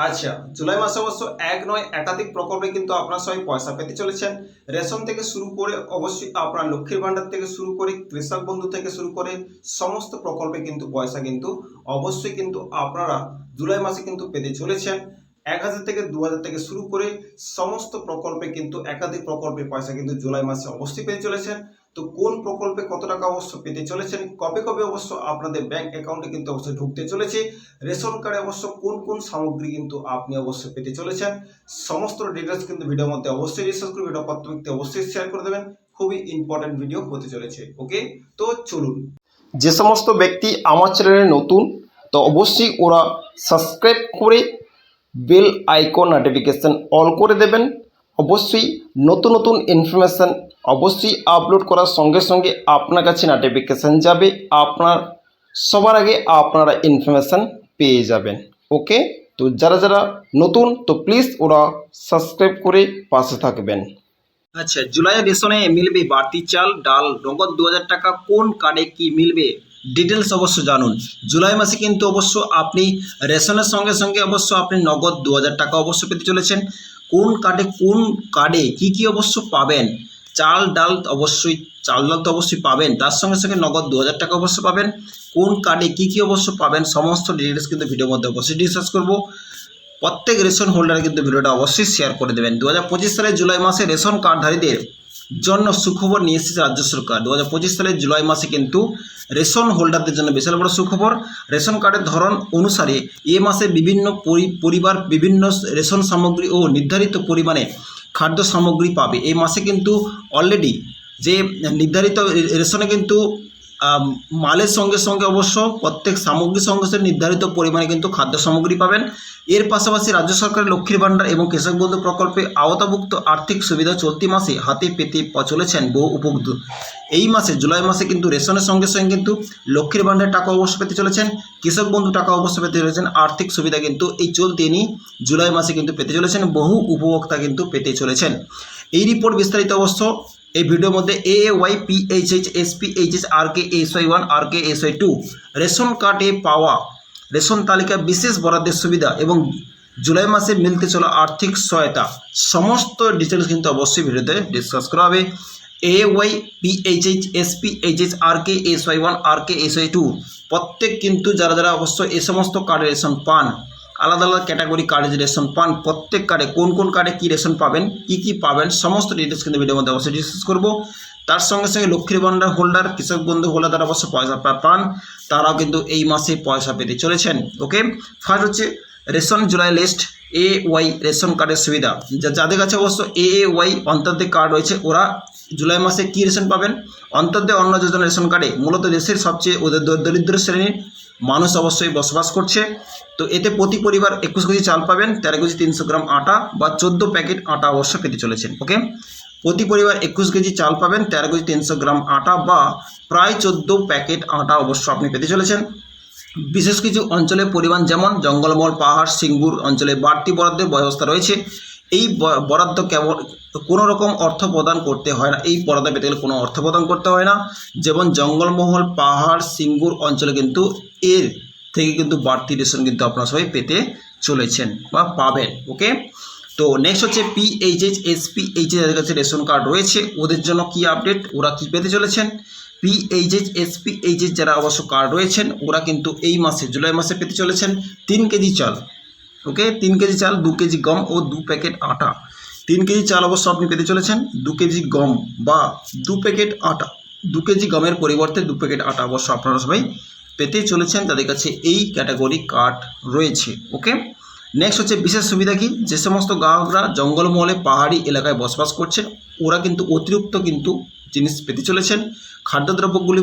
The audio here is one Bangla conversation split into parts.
আচ্ছা জুলাই মাসে অবশ্য এক নয় একাধিক প্রকল্পে কিন্তু আপনার সবাই পয়সা পেতে চলেছেন। রেশন থেকে শুরু করে অবশ্যই আপনার লক্ষ্মীর ভাণ্ডার থেকে শুরু করে কৃষক বন্ধু থেকে শুরু করে সমস্ত প্রকল্পে কিন্তু পয়সা কিন্তু অবশ্যই কিন্তু আপনারা জুলাই মাসে কিন্তু পেতে চলেছেন। এক হাজার থেকে দু হাজার থেকে শুরু করে সমস্ত প্রকল্পে কিন্তু একাধিক প্রকল্পের পয়সা কিন্তু জুলাই মাসে অবশ্যই পেতে চলেছেন। তো কোন প্রকল্পে কত টাকা অবশ্য পেতে চলেছেন? কবে কবে অবশ্য আপনাদের ব্যাংক অ্যাকাউন্টে কিন্তু অবশ্যই ঢুকতে চলেছে? রেশন কার্ডে অবশ্য কোন কোন সামগ্রী কিন্তু আপনি অবশ্যই পেতে চলেছেন? সমস্ত ডিটেলস কিন্তু ভিডিওর মধ্যে অবশ্যই রিসার্চ করে ভিডিও প্রত্যেক ব্যক্তি অবশ্যই শেয়ার করে দেবেন। খুবই ইম্পর্টেন্ট ভিডিও হতে চলেছে ওকে তো চলুন। যে সমস্ত ব্যক্তি আমার চ্যানেলে নতুন, তো অবশ্যই ওরা সাবস্ক্রাইব করে বেল আইকন নোটিফিকেশন অল করে দেবেন। অবশ্যই নতুন নতুন ইনফরমেশান অবশ্যই আপলোড করার সঙ্গে সঙ্গে আপনার কাছে নোটিফিকেশান যাবে। আপনার, সবার আগে আপনারা ইনফরমেশান পেয়ে যাবেন। ওকে তো যারা যারা নতুন, তো প্লিজ ওরা সাবস্ক্রাইব করে পাশে থাকবেন। আচ্ছা জুলাই রেশনে মিলবে বাড়তি চাল, ডাল নগদ দু হাজার টাকা। কোন কার্ডে কি মিলবে? ডিটেলস অবশ্য জানুন। জুলাই মাসে কিন্তু অবশ্য আপনি রেশনের সঙ্গে সঙ্গে অবশ্য আপনি নগদ দু হাজার টাকা অবশ্য পেতে চলেছেন। কোন কার্ডে কোন কার্ডে কি কি অবশ্য পাবেন? চাল ডাল অবশ্যই, চাল ডাল তো অবশ্যই পাবেন। তার সঙ্গে সঙ্গে নগদ দু হাজার টাকা অবশ্য পাবেন। কোন কার্ডে কি কি অবশ্য পাবেন, সমস্ত ডিটেলস কিন্তু ভিডিওর মধ্যে অবশ্যই ডিসকাস করব। প্রত্যেক রেশন হোল্ডারে কিন্তু ভিডিওটা অবশ্যই শেয়ার করে দেবেন। দু হাজার পঁচিশ সালের জুলাই মাসে রেশন কার্ডধারীদের জন্য সুখবর নিয়ে এসেছে রাজ্য সরকার। দু হাজার পঁচিশ সালের জুলাই মাসে কিন্তু রেশন হোল্ডারদের জন্য বিশাল বড় সুখবর। রেশন কার্ডের ধরন অনুসারে এ মাসে বিভিন্ন পরি- পরিবার বিভিন্ন রেশন সামগ্রী ও নির্ধারিত পরিমাণে খাদ্য সামগ্রী পাবে। এই মাসে কিন্তু অলরেডি যে নির্ধারিত রেশনে কিন্তু মালের সঙ্গে সঙ্গে অবশ্য প্রত্যেক সামগ্রীর সঙ্গে সঙ্গে নির্ধারিত পরিমাণে কিন্তু খাদ্য সামগ্রী পাবেন। এর পাশাপাশি রাজ্য সরকারের লক্ষ্মীর ভাণ্ডার এবং কৃষক বন্ধু প্রকল্পে আওতাভুক্ত আর্থিক সুবিধা চলতি মাসে হাতে পেতে চলেছেন বহু উপভোক্ত এই মাসে, জুলাই মাসে কিন্তু রেশনের সঙ্গে সঙ্গে কিন্তু লক্ষ্মীর ভাণ্ডার টাকা অবশ্য পেতে চলেছেন, কৃষক বন্ধু টাকা অবশ্য পেতে চলেছেন, আর্থিক সুবিধা কিন্তু এই চলতি নিয়ে জুলাই মাসে কিন্তু পেতে চলেছেন, বহু উপভোক্তা কিন্তু পেতে চলেছেন। এই রিপোর্ট বিস্তারিত অবশ্য এই ভিডিওর মধ্যে A A Y P H H S P H S R K S Y one R K S Y two ration কার্ডে পাওয়া রেশন তালিকা বিশেষ বরাদ্দের সুবিধা এবং জুলাই মাসে মিলতে চলা আর্থিক সহায়তা, সমস্ত ডিটেলস কিন্তু অবশ্যই ভিডিওতে ডিসকাস করা হবে। A Y P H H S P H H R K S Y one R K S Y two প্রত্যেক কিন্তু যারা যারা অবশ্য এ সমস্ত কার্ডে রেশন পান আলাদা আলাদা ক্যাটাগরি কার্ডে যে রেশন পান, প্রত্যেক কার্ডে কোন কোন কার্ডে কী রেশন পাবেন, কী কী পাবেন, সমস্ত ডিটেলস কিন্তু ভিডিওর মধ্যে অবশ্যই ডিসকাস করব। তার সঙ্গে সঙ্গে লক্ষ্মীর ভাণ্ডার হোল্ডার কৃষক বন্ধু হোল্ডার তারা অবশ্য পয়সা পান, তারাও কিন্তু এই মাসে পয়সা পেতে চলেছেন ওকে ফার্স্ট হচ্ছে ration July list A Y ration কার্ডের সুবিধা। যা- যাদের কাছে অবশ্য এ এ ওয়াই অন্তর্দের কার্ড রয়েছে, ওরা জুলাই মাসে কী রেশন পাবেন? অন্তর্দের অন্ন যোজনা রেশন কার্ডে মূলত দেশের সবচেয়ে ওদের দরিদ্র শ্রেণির মানুষ অবশ্যই বসবাস করছে। তো এতে প্রতি পরিবার একুশ কেজি চাল পাবেন, তেরো কেজি তিনশো গ্রাম আটা বা চোদ্দ প্যাকেট আটা অবশ্য পেতে চলেছেন ওকে প্রতি পরিবার একুশ কেজি চাল পাবেন, তেরো কেজি তিনশো গ্রাম আটা বা প্রায় চোদ্দ প্যাকেট আটা অবশ্য আপনি পেতে চলেছেন। বিশেষ কিছু অঞ্চলের পরিমাণ যেমন জঙ্গলমহল, পাহাড়, সিঙ্গুর অঞ্চলে বাড়তি বরাদ্দের ব্যবস্থা রয়েছে। এই বরাদ্দ কেবল কোনো রকম অর্থ প্রদান করতে হয় না, এই বরাদ্দ পেতে গেলে কোনো অর্থ প্রদান করতে হয় না। যেমন জঙ্গলমহল, পাহাড়, সিঙ্গুর অঞ্চলে কিন্তু এর থেকে কিন্তু বাড়তি রেশন কিন্তু আপনারা সবাই পেতে চলেছেন বা পাবেন, ওকে? তো নেক্সট হচ্ছে পিএইচএইচ এসপিএইচ যাদের কাছে রেশন কার্ড রয়েছে, ওদের জন্য কি আপডেট ওরা কি পেতে চলেছেন? পিএইচএইচ এসপিএইচএস যারা অবশ্য কার্ড রয়েছেন, ওরা কিন্তু এই মাসে, জুলাই মাসে পেতে চলেছেন তিন কেজি চাল, ওকে? তিন কেজি চাল, দু কেজি গম ও দু প্যাকেট আটা। তিন কেজি চাল অবশ্য আপনি পেতে চলেছেন, দু কেজি গম বা দু প্যাকেট আটা। দু কেজি গমের পরিবর্তে দু প্যাকেট আটা অবশ্য আপনারা সবাই পেতে চলেছেন, তাদের কাছে এই ক্যাটাগরি কার্ড রয়েছে, ওকে? নেক্সট হচ্ছে বিশেষ সুবিধা কি? যে সমস্ত গ্রাহকরা জঙ্গলমহলে পাহাড়ি এলাকায় বসবাস করছেন ওরা কিন্তু অতিরিক্ত কিন্তু জিনিস পেতে চলেছেন। খাদ্যদ্রব্যগুলি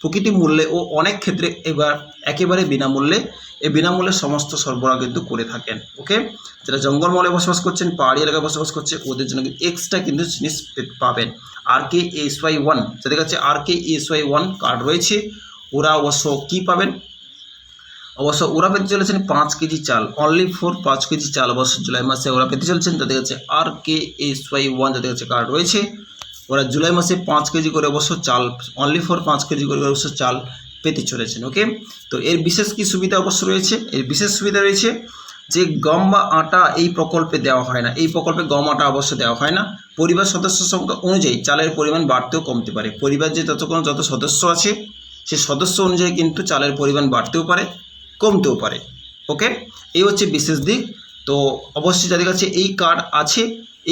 প্রকৃতি মূল্যে ও অনেক ক্ষেত্রে এবার একেবারে বিনামূল্যে এই বিনামূল্যে সমস্ত সরবরাহ কিন্তু করে থাকেন, ওকে? যারা জঙ্গলমহলে বসবাস করছেন, পাহাড়ি এলাকায় বসবাস করছে, ওদের জন্য কিন্তু এক্সট্রা কিন্তু জিনিস পাবেন। R K S Y one যাদের কাছে R K S Y one card রয়েছে ওরা অবশ্য কী পাবেন? অবশ্য ওরা পেতে চলেছেন পাঁচ কেজি চাল অনলি ফোর পাঁচ কেজি চাল অবশ্য জুলাই মাসে ওরা পেতে চলেছেন। তাদের কাছে R K S Y one যাদের কাছে কার্ড রয়েছে। ওরা জুলাই মাসে পাঁচ কেজি করে অবশ্য চাল অনলি ফোর পাঁচ কেজি করে অবশ্য চাল পেতে চলেছেন ওকে তো এর বিশেষ কি সুবিধা অবশ্য রয়েছে? এর বিশেষ সুবিধা রয়েছে যে গম বা আটা এই প্রকল্পে দেওয়া হয় না। এই প্রকল্পে গম, আটা অবশ্য দেওয়া হয় না। পরিবার সদস্য সংখ্যা অনুযায়ী চালের পরিমাণ বাড়তেও কমতে পারে। পরিবার যে যতক্ষণ যত সদস্য আছে সেই সদস্য অনুযায়ী কিন্তু চালের পরিমাণ বাড়তেও পারে, কমতেও পারে। ওকে? এই হচ্ছে বিশেষ দিক। তো অবশ্যই যাদের কাছে এই কার্ড আছে,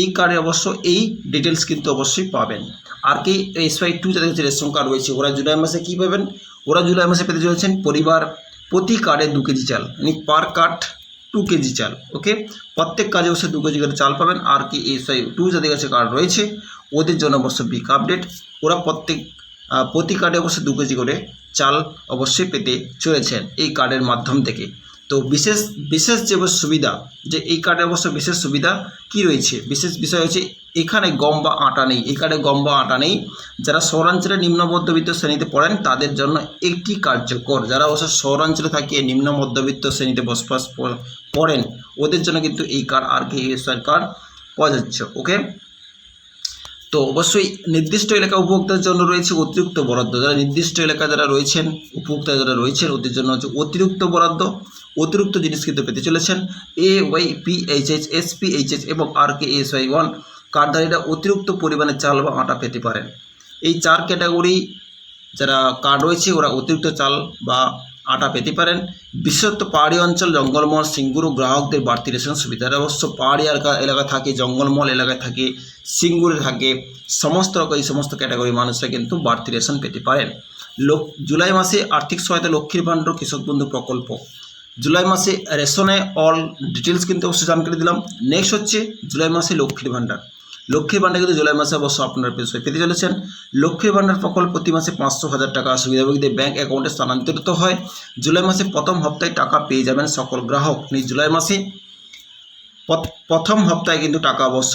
এই কার্ডে অবশ্য এই ডিটেলস কিন্তু অবশ্যই পাবেন। আর কি এস ওয়াই টু যাদের কাছে রেশন কার্ড রয়েছে, ওরা জুলাই মাসে কী পাবেন? ওরা জুলাই মাসে পেতে চলেছেন পরিবার প্রতি কার্ডে দু কেজি চাল মানে পার কার্ড টু কেজি চাল, ওকে? প্রত্যেক কাজে অবশ্যই দু কেজি করে চাল পাবেন। আর কি ওয়াই টু যাদের কাছে কার্ড রয়েছে, ওদের জন্য অবশ্য বিগ আপডেট ওরা প্রত্যেক প্রতি কার্ডে অবশ্যই দু কেজি করে চাল অবশ্যই পেতে চলেছেন এই কার্ডের মাধ্যম থেকে। তো বিশেষ বিশেষ যে সুবিধা, যে এই কার্ডে অবশ্য বিশেষ সুবিধা কি রয়েছে? বিশেষ বিষয় হচ্ছে এখানে গম বা আটা নেই। এই কার্ডে গম বা আটা নেই। যারা শহরাঞ্চলে নিম্ন মধ্যবিত্ত শ্রেণীতে পড়েন, তাদের জন্য একটি কার্যকর। যারা অবশ্য শহরাঞ্চলে থাকে, নিম্ন মধ্যবিত্ত শ্রেণীতে বসবাস পড়েন, ওদের জন্য কিন্তু এই কার্ড আর কি পাওয়া যাচ্ছে ওকে তো অবশ্যই নির্দিষ্ট এলাকা উপভোক্তার জন্য রয়েছে অতিরিক্ত বরাদ্দ। যারা নির্দিষ্ট এলাকা যারা রয়েছেন, উপভোক্তা যারা রয়েছেন, ওদের জন্য হচ্ছে অতিরিক্ত বরাদ্দ, অতিরিক্ত জিনিস কিন্তু পেতে চলেছেন। A Y P H H S P H H এবং R K S Y one কার্ডধারীরা অতিরিক্ত পরিমাণে চাল বা আটা পেতে পারেন। এই চার ক্যাটাগরি যারা কার্ড রয়েছে, ওরা অতিরিক্ত চাল বা আটা পেতে পারেন। বিশেষত পাহাড়ি অঞ্চল, জঙ্গলমহল, সিঙ্গুর গ্রাহকদের বাড়তি রেশন সুবিধা অবশ্য পাহাড়ি এলাকা এলাকা থাকে, জঙ্গলমহল এলাকায় থাকে, সিঙ্গুরে থাকে, সমস্ত রকম এই সমস্ত ক্যাটাগরি মানুষরা কিন্তু বাড়তি রেশন পেতে পারেন। লোক জুলাই মাসে আর্থিক সহায়তা লক্ষ্মীর ভাণ্ডার, কৃষক বন্ধু প্রকল্প। জুলাই মাসে রেশনে অল ডিটেলস কিন্তু অবশ্যই জানকারি দিলাম। নেক্সট হচ্ছে জুলাই মাসে লক্ষ্মীর ভাণ্ডার। লক্ষ্মীর ভাণ্ডার কিন্তু জুলাই মাসে অবশ্য আপনারা পেয়ে পেতে চলেছেন। লক্ষ্মীর ভাণ্ডার প্রকল্প প্রতি মাসে পাঁচশো হাজার টাকা সুবিধাভোগীদের ব্যাংক অ্যাকাউন্টে স্থানান্তরিত হয়। জুলাই মাসে প্রথম হপ্তায় টাকা পেয়ে যাবেন সকল গ্রাহক। নিজ জুলাই মাসে প্রথম হপ্তায় কিন্তু টাকা অবশ্য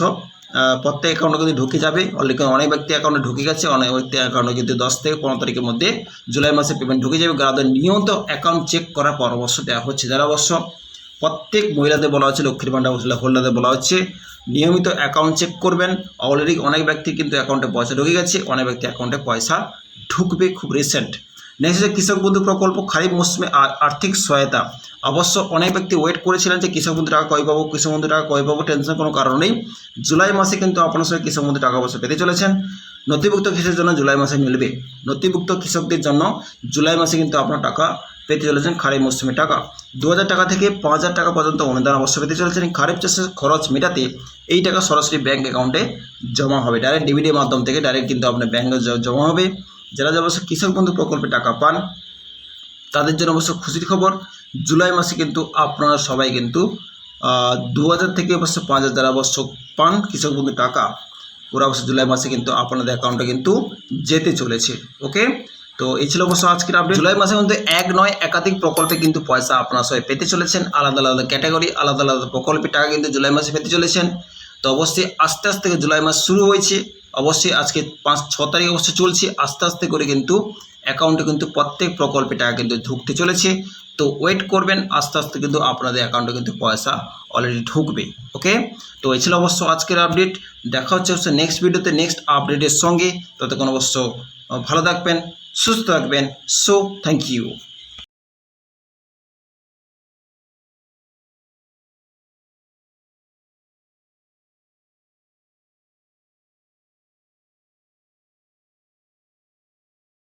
প্রত্যেক অ্যাকাউন্টে কিন্তু ঢুকে যাবে। অলরেডি অনেক ব্যক্তি অ্যাকাউন্টে ঢুকে গেছে। অনেক ব্যক্তি অ্যাকাউন্টে কিন্তু দশ থেকে পনেরো তারিখের মধ্যে জুলাই মাসে পেমেন্ট ঢুকে যাবে। গ্রাহকদের নিয়মিত অ্যাকাউন্ট চেক করার পরামর্শ দেওয়া হচ্ছে, যারা অবশ্য প্রত্যেক মহিলাদের বলা হচ্ছে, লক্ষ্মীর ভাণ্ডার হোল্ডারদের বলা হচ্ছে নিয়মিত অ্যাকাউন্ট চেক করবেন। অলরেডি অনেক ব্যক্তি কিন্তু অ্যাকাউন্টে পয়সা ঢুকে গেছে, অনেক ব্যক্তি অ্যাকাউন্টে পয়সা ঢুকবে খুব রিসেন্ট নেক্সট হচ্ছে কৃষক বন্ধু প্রকল্প খারিফ মৌসুমে আর্থিক সহায়তা। অবশ্য অনেক ব্যক্তি ওয়েট করেছিলেন যে কৃষক বন্ধু টাকা কয় পাবো, কৃষক বন্ধু টাকা কয় পাবো টেনশন কোনো কারণ নেই। জুলাই মাসে কিন্তু আপনার সঙ্গে কৃষক বন্ধু টাকা অবশ্য পেতে চলেছেন। নথিভুক্ত কৃষকের জন্য জুলাই মাসে মিলবে। নথিভুক্ত কৃষকদের জন্য জুলাই মাসে কিন্তু আপনার টাকা পেতে চলেছেন খারিফ মৌসুমে টাকা। দু হাজার টাকা থেকে পাঁচ হাজার টাকা পর্যন্ত অনুদান অবশ্য পেতে চলেছেন। খারিফ চাষের খরচ মেটাতে এই টাকা সরাসরি ব্যাঙ্ক অ্যাকাউন্টে জমা হবে। ডাইরেক্ট ডিবিডির মাধ্যম থেকে ডাইরেক্ট কিন্তু আপনার ব্যাঙ্কে জমা হবে। যারা যারা অবশ্য কৃষক বন্ধু প্রকল্পে টাকা পান, তাদের জন্য অবশ্য খুশির খবর। জুলাই মাসে কিন্তু আপনারা সবাই কিন্তু দু হাজার থেকে অবশ্য পাঁচ হাজার অবশ্য পান কৃষক বন্ধু টাকা, ওরা অবশ্য জুলাই মাসে কিন্তু আপনাদের অ্যাকাউন্টে কিন্তু যেতে চলেছে। ওকে তো এই ছিল অবশ্য আজকের আপডেট জুলাই মাসের মধ্যে এক নয়, একাধিক প্রকল্পে কিন্তু পয়সা আপনার সবাই পেতে চলেছেন। আলাদা আলাদা ক্যাটাগরি আলাদা আলাদা প্রকল্পের টাকা কিন্তু জুলাই মাসে পেতে চলেছেন। তো অবশ্যই আস্তে আস্তে জুলাই মাস শুরু হয়েছে। অবশ্যই আজকে পাঁচ, ছ তারিখ অবশ্যই চলছে। আস্তে আস্তে করে কিন্তু অ্যাকাউন্টে কিন্তু প্রত্যেক প্রকল্পে টাকা কিন্তু ঢুকতে চলেছে। তো ওয়েট করবেন, আস্তে আস্তে কিন্তু আপনাদের অ্যাকাউন্টে কিন্তু পয়সা অলরেডি ঢুকবে। ওকে তো এই ছিল অবশ্য আজকের আপডেট দেখা হচ্ছে অবশ্য নেক্সট ভিডিওতে নেক্সট আপডেটের সঙ্গে। ততক্ষণ অবশ্য ভালো থাকবেন সুস্থ থাকবেন। So thank you